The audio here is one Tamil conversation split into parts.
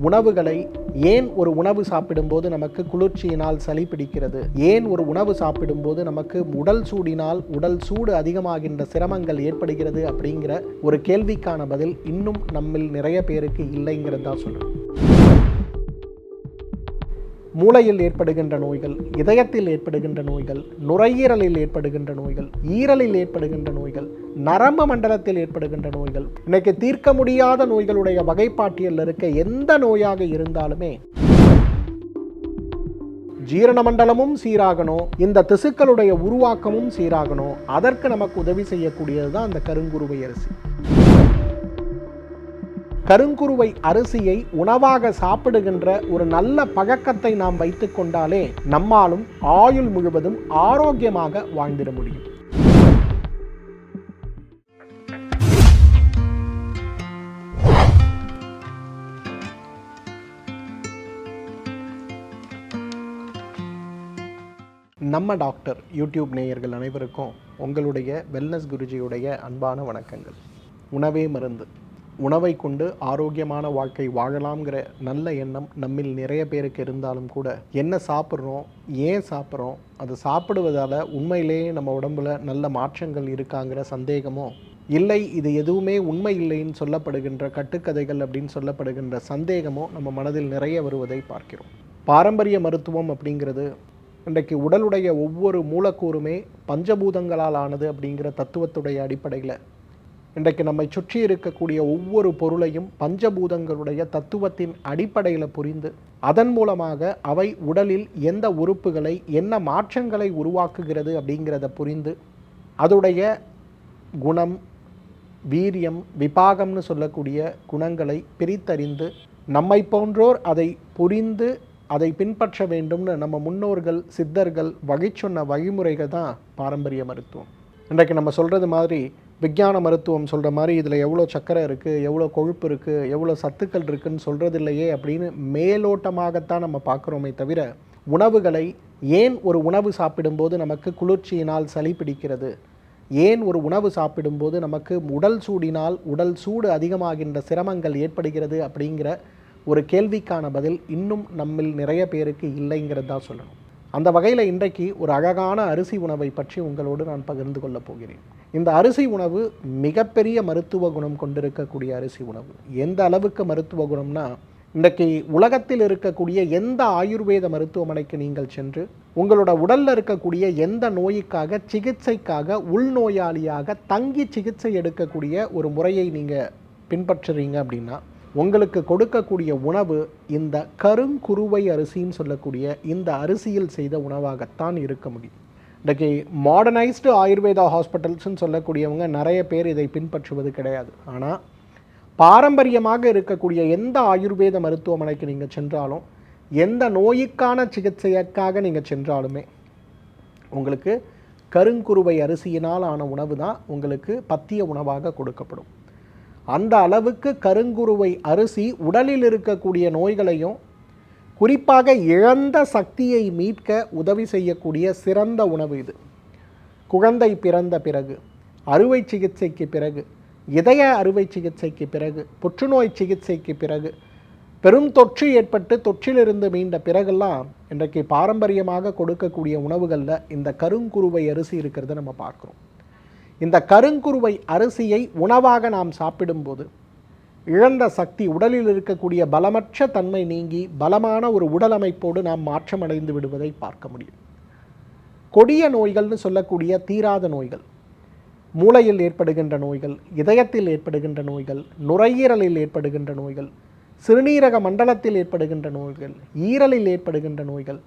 உணவுகளை ஏன் ஒரு உணவு சாப்பிடும்போது நமக்கு குளிர்ச்சியினால் சளி பிடிக்கிறது? ஏன் ஒரு உணவு சாப்பிடும்போது நமக்கு உடல் சூடினால் உடல் சூடு அதிகமாகின்ற சிரமங்கள் ஏற்படுகிறது அப்படிங்கிற ஒரு கேள்விக்கான பதில் இன்னும் நம்மில் நிறைய பேருக்கு இல்லைங்கிறது தான் சொல்கிறேன் மூளையில் ஏற்படுகின்ற நோய்கள் இதயத்தில் ஏற்படுகின்ற நோய்கள் நுரையீரலில் ஏற்படுகின்ற நோய்கள் ஈரலில் ஏற்படுகின்ற நோய்கள் நரம்பு மண்டலத்தில் ஏற்படுகின்ற நோய்கள். இன்னைக்கு தீர்க்க முடியாத நோய்களுடைய வகைப்பாட்டியலில் இருக்க எந்த நோயாக இருந்தாலுமே ஜீரண மண்டலமும் சீராகணும் இந்த திசுக்களுடைய உருவாக்கமும் சீராகணும். அதற்கு நமக்கு உதவி செய்யக்கூடியது தான் அந்த கருங்குருவை அரிசி. கருங்குருவை அரிசியை உணவாக சாப்பிடுகின்ற ஒரு நல்ல பழக்கத்தை நாம் வைத்துக்கொண்டாலே நம்மாலும் ஆயுள் முழுவதும் ஆரோக்கியமாக வாழ்ந்திட முடியும். நம்ம டாக்டர் யூடியூப் நேயர்கள் அனைவருக்கும் உங்களுடைய வெல்னஸ் குருஜியுடைய அன்பான வணக்கங்கள். உணவே மருந்து. உணவை கொண்டு ஆரோக்கியமான வாழ்க்கை வாழலாம்ங்கிற நல்ல எண்ணம் நம்மில் நிறைய பேருக்கு இருந்தாலும் கூட என்ன சாப்பிட்றோம் ஏன் சாப்பிட்றோம் அது சாப்பிடுவதால் உண்மையிலேயே நம்ம உடம்புல நல்ல மாற்றங்கள் இருக்காங்கிற சந்தேகமோ? இல்லை இது எதுவுமே உண்மை இல்லைன்னு சொல்லப்படுகின்ற கட்டுக்கதைகள் அப்படின்னு சொல்லப்படுகின்ற சந்தேகமோ நம்ம மனதில் நிறைய வருவதை பார்க்கிறோம். பாரம்பரிய மருத்துவம் அப்படிங்கிறது இன்றைக்கு உடலுடைய ஒவ்வொரு மூலக்கூறுமே பஞ்சபூதங்களால் ஆனது அப்படிங்கிற தத்துவத்துடைய அடிப்படையில் இன்றைக்கு நம்மை சுற்றி இருக்கக்கூடிய ஒவ்வொரு பொருளையும் பஞ்சபூதங்களுடைய தத்துவத்தின் அடிப்படையில் புரிந்து அதன் மூலமாக அவை உடலில் எந்த உறுப்புகளை என்ன மாற்றங்களை உருவாக்குகிறது அப்படிங்கிறத புரிந்து அதுடைய குணம் வீரியம் விபாகம்னு சொல்லக்கூடிய குணங்களை பிரித்தறிந்து நம்மை போன்றோர் அதை புரிந்து அதை பின்பற்ற வேண்டும்னு நம்ம முன்னோர்கள் சித்தர்கள் வகை சொன்ன வழிமுறைகள் தான் பாரம்பரிய மருத்துவம். இன்றைக்கு நம்ம சொல்கிறது மாதிரி விஞ்ஞான மருத்துவம் சொல்கிற மாதிரி இதில் எவ்வளோ சக்கரை இருக்குது எவ்வளோ கொழுப்பு இருக்குது எவ்வளோ சத்துக்கள் இருக்குன்னு சொல்கிறது இல்லையே அப்படின்னு மேலோட்டமாகத்தான் நம்ம பார்க்குறோமே தவிர உணவுகளை ஏன் ஒரு உணவு சாப்பிடும்போது நமக்கு குளிர்ச்சியினால் சளி பிடிக்கிறது? ஏன் ஒரு உணவு சாப்பிடும்போது நமக்கு உடல் சூடினால் உடல் சூடு அதிகமாகின்ற சிரமங்கள் ஏற்படுகிறது அப்படிங்கிற ஒரு கேள்விக்கான பதில் இன்னும் நம்மில் நிறைய பேருக்கு இல்லைங்கிறது தான் சொல்லணும். அந்த வகையில் இன்றைக்கு ஒரு அழகான அரிசி உணவை பற்றி உங்களோடு நான் பகிர்ந்து கொள்ளப் போகிறேன். இந்த அரிசி உணவு மிகப்பெரிய மருத்துவ குணம் கொண்டிருக்கக்கூடிய அரிசி உணவு. எந்த அளவுக்கு மருத்துவ குணம்னா இன்றைக்கு உலகத்தில் இருக்கக்கூடிய எந்த ஆயுர்வேத மருத்துவமனைக்கு நீங்கள் சென்று உங்களோட உடலில் இருக்கக்கூடிய எந்த நோய்க்காக சிகிச்சைக்காக உள்நோயாளியாக தங்கி சிகிச்சை எடுக்கக்கூடிய ஒரு முறையை நீங்கள் பின்பற்றுறீங்க அப்படின்னா உங்களுக்கு கொடுக்கக்கூடிய உணவு இந்த கருங்குருவை அரிசின்னு சொல்லக்கூடிய இந்த அரிசியில் செய்த உணவாகத்தான் இருக்க முடியும். இன்றைக்கி மாடர்னைஸ்டு ஆயுர்வேதா ஹாஸ்பிட்டல்ஸ்ன்னு சொல்லக்கூடியவங்க நிறைய பேர் இதை பின்பற்றுவது கிடையாது. ஆனால் பாரம்பரியமாக இருக்கக்கூடிய எந்த ஆயுர்வேத மருத்துவமனைக்கு நீங்கள் சென்றாலும் எந்த நோய்க்கான சிகிச்சைக்காக நீங்கள் சென்றாலுமே உங்களுக்கு கருங்குருவை அரிசியினால் ஆன உணவு தான் உங்களுக்கு பத்திய உணவாக கொடுக்கப்படும். அந்த அளவுக்கு கருங்குருவை அரிசி உடலில் இருக்கக்கூடிய நோய்களையும் குறிப்பாக இழந்த சக்தியை மீட்க உதவி செய்யக்கூடிய சிறந்த உணவு இது. குழந்தை பிறந்த பிறகு அறுவை சிகிச்சைக்கு பிறகு இதய அறுவை சிகிச்சைக்கு பிறகு புற்றுநோய் சிகிச்சைக்கு பிறகு பெரும் தொற்று ஏற்பட்டு தொற்றிலிருந்து மீண்ட பிறகெல்லாம் இன்றைக்கு பாரம்பரியமாக கொடுக்கக்கூடிய உணவுகளில் இந்த கருங்குருவை அரிசி இருக்கிறத நம்ம பார்க்குறோம். இந்த கருங்குருவை அரிசியை உணவாக நாம் சாப்பிடும்போது இழந்த சக்தி உடலில் இருக்கக்கூடிய பலமற்ற தன்மை நீங்கி பலமான ஒரு உடல் அமைப்போடு நாம் மாற்றமடைந்து விடுவதை பார்க்க முடியும். கொடிய நோய்கள்னு சொல்லக்கூடிய தீராத நோய்கள் மூளையில் ஏற்படுகின்ற நோய்கள் இதயத்தில் ஏற்படுகின்ற நோய்கள் நுரையீரலில் ஏற்படுகின்ற நோய்கள் சிறுநீரக மண்டலத்தில் ஏற்படுகின்ற நோய்கள் ஈரலில் ஏற்படுகின்ற நோய்கள்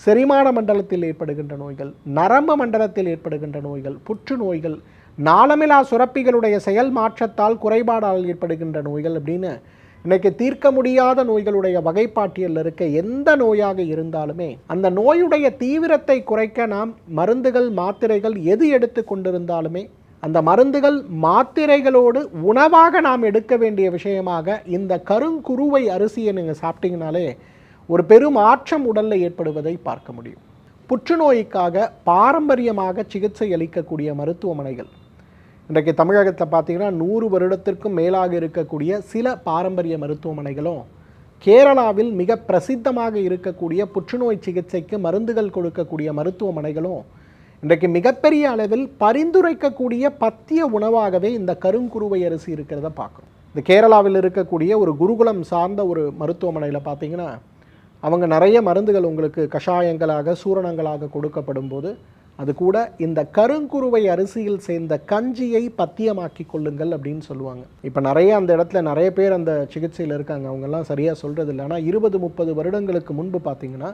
செரிமான மண்டலத்தில் ஏற்படுகின்ற நோய்கள் நரம்பு மண்டலத்தில் ஏற்படுகின்ற நோய்கள் புற்றுநோய்கள் நாளமிலா சுரப்பிகளுடைய செயல் மாற்றத்தால் குறைபாடால் ஏற்படுகின்ற நோய்கள் அப்படின்னு இன்றைக்கு தீர்க்க முடியாத நோய்களுடைய வகைப்பாட்டியலில் இருக்க எந்த நோயாக இருந்தாலுமே அந்த நோயுடைய தீவிரத்தை குறைக்க நாம் மருந்துகள் மாத்திரைகள் எது எடுத்து கொண்டிருந்தாலுமே அந்த மருந்துகள் மாத்திரைகளோடு உணவாக நாம் எடுக்க வேண்டிய விஷயமாக இந்த கருங்குருவை அரிசியை நீங்கள் சாப்பிட்டீங்கனாலே ஒரு பெரும் மாற்றம் உடலில் ஏற்படுவதை பார்க்க முடியும். புற்றுநோய்க்காக பாரம்பரியமாக சிகிச்சை அளிக்கக்கூடிய மருத்துவமனைகள் இன்றைக்கு தமிழகத்தில் பார்த்தீங்கன்னா நூறு வருடத்திற்கும் மேலாக இருக்கக்கூடிய சில பாரம்பரிய மருத்துவமனைகளும் கேரளாவில் மிக பிரசித்தமாக இருக்கக்கூடிய புற்றுநோய் சிகிச்சைக்கு மருந்துகள் கொடுக்கக்கூடிய மருத்துவமனைகளும் இன்றைக்கு மிகப்பெரிய அளவில் பரிந்துரைக்கக்கூடிய பத்திய உணவாகவே இந்த கருங்குருவை அரிசி இருக்கிறத பார்க்குறோம். இந்த கேரளாவில் இருக்கக்கூடிய ஒரு குருகுலம் சார்ந்த ஒரு மருத்துவமனையில் பார்த்தீங்கன்னா அவங்க நிறைய மருந்துகள் உங்களுக்கு கஷாயங்களாக சூரணங்களாக கொடுக்கப்படும் போது அது கூட இந்த கருங்குருவை அரிசியில் சேர்ந்த கஞ்சியை பத்தியமாக்கி கொள்ளுங்கள் அப்படின்னு சொல்லுவாங்க. இப்போ நிறைய அந்த இடத்துல நிறைய பேர் அந்த சிகிச்சையில் இருக்காங்க. அவங்கெல்லாம் சரியாக சொல்கிறது இல்லை ஆனால் இருபது முப்பது வருடங்களுக்கு முன்பு பார்த்தீங்கன்னா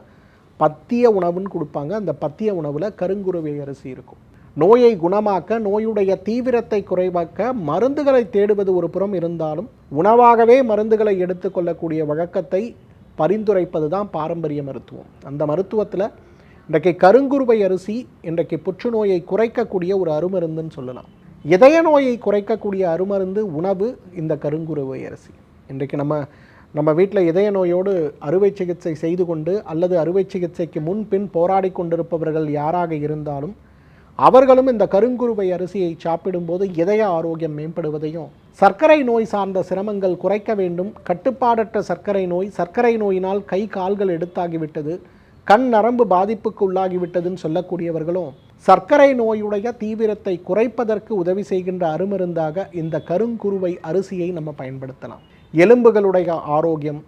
பத்திய உணவுன்னு கொடுப்பாங்க. அந்த பத்திய உணவில் கருங்குருவை அரிசி இருக்கும். நோயை குணமாக்க நோயுடைய தீவிரத்தை குறைவாக்க மருந்துகளை தேடுவது ஒரு புறம் இருந்தாலும் உணவாகவே மருந்துகளை எடுத்துக்கொள்ளக்கூடிய வழக்கத்தை பரிந்துரைப்பது தான் பாரம்பரிய மருத்துவம். அந்த மருத்துவத்தில் இன்றைக்கு கருங்குருவை அரிசி இன்றைக்கு புற்றுநோயை குறைக்கக்கூடிய ஒரு அருமருந்துன்னு சொல்லலாம். இதய நோயை குறைக்கக்கூடிய அருமருந்து உணவு இந்த கருங்குருவை அரிசி. இன்றைக்கு நம்ம நம்ம வீட்டில் இதய நோயோடு அறுவை சிகிச்சை செய்து கொண்டு அல்லது அறுவை சிகிச்சைக்கு முன்பின் போராடி கொண்டிருப்பவர்கள் யாராக இருந்தாலும் அவர்களும் இந்த கருங்குருவை அரிசியை சாப்பிடும்போது இதய ஆரோக்கியம் மேம்படுவதையும் சர்க்கரை நோய் சார்ந்த சிரமங்கள் குறைக்க வேண்டும் கட்டுப்பாடற்ற சர்க்கரை நோய் சர்க்கரை நோயினால் கை கால்கள் எடுத்தாகிவிட்டது கண் நரம்பு பாதிப்புக்கு உள்ளாகிவிட்டதுன்னு சொல்லக்கூடியவர்களும் சர்க்கரை நோயுடைய தீவிரத்தை குறைப்பதற்கு உதவி செய்கின்ற அருமருந்தாக இந்த கருங்குருவை அரிசியை நம்ம பயன்படுத்தலாம். எலும்புகளுடைய ஆரோக்கியம்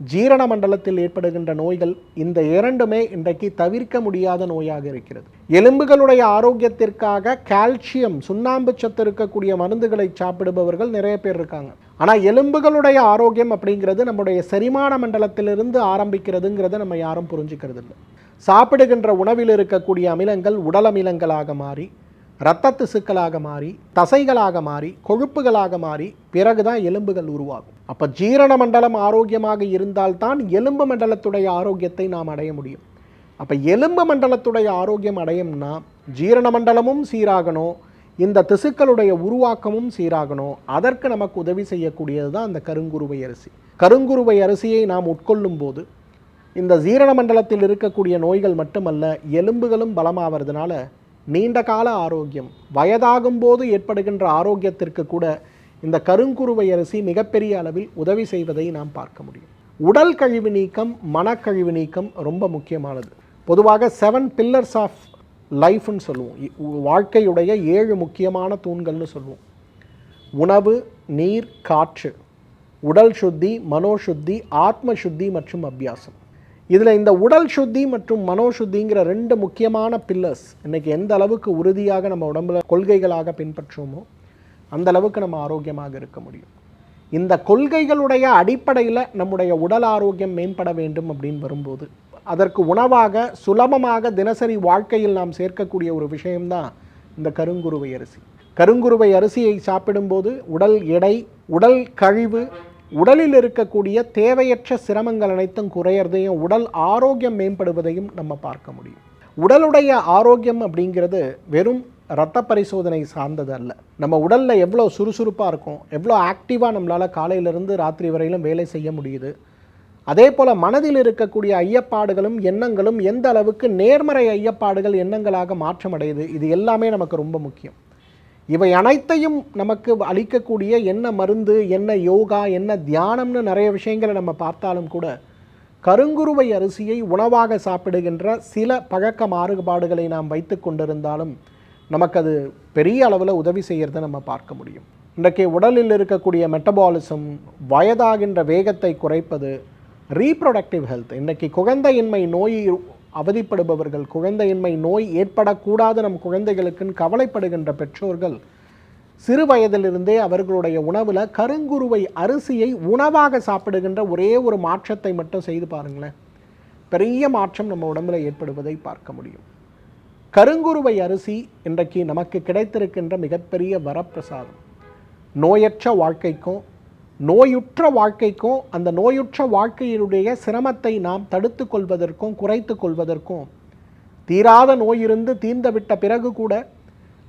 ஜீரண மண்டலத்தில் ஏற்படுகின்ற நோய்கள் இந்த இரண்டுமே இன்றைக்கு தவிர்க்க முடியாத நோயாக இருக்கிறது. எலும்புகளுடைய ஆரோக்கியத்திற்காக கால்சியம் சுண்ணாம்பு சத்து இருக்கக்கூடிய மருந்துகளை சாப்பிடுபவர்கள் நிறைய பேர் இருக்காங்க. ஆனால் எலும்புகளுடைய ஆரோக்கியம் அப்படிங்கிறது நம்முடைய செரிமான மண்டலத்திலிருந்து ஆரம்பிக்கிறதுங்கிறத நம்ம யாரும் புரிஞ்சுக்கிறது இல்லை சாப்பிடுகின்ற உணவில் இருக்கக்கூடிய அமிலங்கள் உடல் அமிலங்களாக மாறி இரத்த திசுக்களாக மாறி தசைகளாக மாறி கொழுப்புகளாக மாறி பிறகுதான் எலும்புகள் உருவாகும். அப்போ ஜீரண மண்டலம் ஆரோக்கியமாக இருந்தால்தான் எலும்பு மண்டலத்துடைய ஆரோக்கியத்தை நாம் அடைய முடியும். அப்போ எலும்பு மண்டலத்துடைய ஆரோக்கியம் அடையும்னா ஜீரண மண்டலமும் சீராகணும் இந்த திசுக்களுடைய உருவாக்கமும் சீராகணும். அதற்கு நமக்கு உதவி செய்யக்கூடியது தான் அந்த கருங்குருவை அரிசி. கருங்குருவை அரிசியை நாம் உட்கொள்ளும் போது இந்த ஜீரண மண்டலத்தில் இருக்கக்கூடிய நோய்கள் மட்டுமல்ல எலும்புகளும் பலமாவதுனால நீண்ட கால ஆரோக்கியம் வயதாகும் போது ஏற்படுகின்ற ஆரோக்கியத்திற்கு கூட இந்த கருங்குருவை அரிசி மிகப்பெரிய அளவில் உதவி செய்வதை நாம் பார்க்க முடியும். உடல் கழிவு நீக்கம் மனக்கழிவு நீக்கம் ரொம்ப முக்கியமானது. பொதுவாக செவன் பில்லர்ஸ் ஆஃப் லைஃப்னு சொல்லுவோம். இ- வாழ்க்கையுடைய ஏழு முக்கியமான தூண்கள்னு சொல்லுவோம். உணவு நீர் காற்று உடல் சுத்தி மனோசுத்தி ஆத்ம சுத்தி மற்றும் அபியாசம். இதில் இந்த உடல் சுத்தி மற்றும் மனோசுத்திங்கிற ரெண்டு முக்கியமான பில்லர்ஸ் இன்றைக்கி எந்த அளவுக்கு உறுதியாக நம்ம உடம்புல கொள்கைகளாக பின்பற்றுவோமோ அந்த அளவுக்கு நம்ம ஆரோக்கியமாக இருக்க முடியும். இந்த கொள்கைகளுடைய அடிப்படையில் நம்முடைய உடல் ஆரோக்கியம் மேம்பட வேண்டும் அப்படின்னு வரும்போது அதற்கு உணவாக சுலபமாக தினசரி வாழ்க்கையில் நாம் சேர்க்கக்கூடிய ஒரு விஷயம்தான் இந்த கருங்குருவை அரிசி. கருங்குருவை அரிசியை சாப்பிடும்போது உடல் எடை உடல் கழிவு உடலில் இருக்கக்கூடிய தேவையற்ற சிரமங்கள் அனைத்தும் குறையறதையும் உடல் ஆரோக்கியம் மேம்படுவதையும் நம்ம பார்க்க முடியும். உடலுடைய ஆரோக்கியம் அப்படிங்கிறது வெறும் இரத்த பரிசோதனை சார்ந்தது அல்ல. நம்ம உடலில் எவ்வளோ சுறுசுறுப்பாக இருக்கும் எவ்வளோ ஆக்டிவாக நம்மளால் காலையிலேருந்து ராத்திரி வரையிலும் வேலை செய்ய முடியுது அதே போல் மனதில் இருக்கக்கூடிய ஐயப்பாடுகளும் எண்ணங்களும் எந்த அளவுக்கு நேர்மறை ஐயப்பாடுகள் எண்ணங்களாக மாற்றமடையுது இது எல்லாமே நமக்கு ரொம்ப முக்கியம். இவை அனைத்தையும் நமக்கு அளிக்கக்கூடிய என்ன மருந்து என்ன யோகா என்ன தியானம்னு நிறைய விஷயங்களை நம்ம பார்த்தாலும் கூட கருங்குருவை அரிசியை உணவாக சாப்பிடுகின்ற சில பழக்க மாறுபாடுகளை நாம் வைத்து கொண்டிருந்தாலும் நமக்கு அது பெரிய அளவில் உதவி செய்கிறத நம்ம பார்க்க முடியும். இன்றைக்கு உடலில் இருக்கக்கூடிய மெட்டபாலிசம் வயதாகின்ற வேகத்தை குறைப்பது ரீப்ரொடக்டிவ் ஹெல்த் இன்றைக்கி குழந்தையின்மை நோய் அவதிப்படுபவர்கள் குழந்தையின்மை நோய் ஏற்படக்கூடாது நம் குழந்தைகளுக்குன்னு கவலைப்படுகின்ற பெற்றோர்கள் சிறு வயதிலிருந்தே அவர்களுடைய உணவில் கருங்குருவை அரிசியை உணவாக சாப்பிடுகின்ற ஒரே ஒரு மாற்றத்தை மட்டும் செய்து பாருங்களேன். பெரிய மாற்றம் நம்ம உடம்புல ஏற்படுவதை பார்க்க முடியும். கருங்குருவை அரிசி இன்றைக்கு நமக்கு கிடைத்திருக்கின்ற மிகப்பெரிய வரப்பிரசாதம். நோயற்ற வாழ்க்கைக்கும் நோயுற்ற வாழ்க்கைக்கும் அந்த நோயுற்ற வாழ்க்கையினுடைய சிரமத்தை நாம் தடுத்து கொள்வதற்கும் குறைத்து கொள்வதற்கும் தீராத நோய் இருந்து தீர்ந்துவிட்ட பிறகு கூட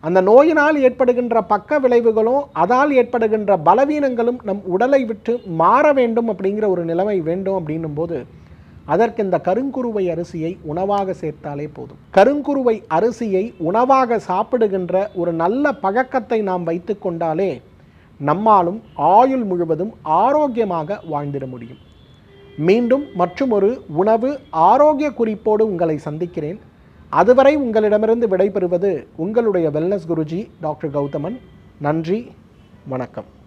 அந்த நோயினால் ஏற்படுகின்ற பக்க விளைவுகளும் அதால் ஏற்படுகின்ற பலவீனங்களும் நம் உடலை விட்டு மாற வேண்டும் அப்படிங்கிற ஒரு நிலைமை வேண்டும் அப்படின்னும் போது அதற்கு இந்த கருங்குருவை அரிசியை உணவாக சேர்த்தாலே போதும். கருங்குருவை அரிசியை உணவாக சாப்பிடுகின்ற ஒரு நல்ல பழக்கத்தை நாம் வைத்து கொண்டாலே நம்மாலும் ஆயுள் முழுவதும் ஆரோக்கியமாக வாழ்ந்திட முடியும். மீண்டும் மற்றும் ஒரு உணவு ஆரோக்கிய குறிப்போடு உங்களை சந்திக்கிறேன். அதுவரை உங்களிடமிருந்து விடைபெறுவது உங்களுடைய வெல்னஸ் குருஜி டாக்டர் கௌதமன். நன்றி வணக்கம்.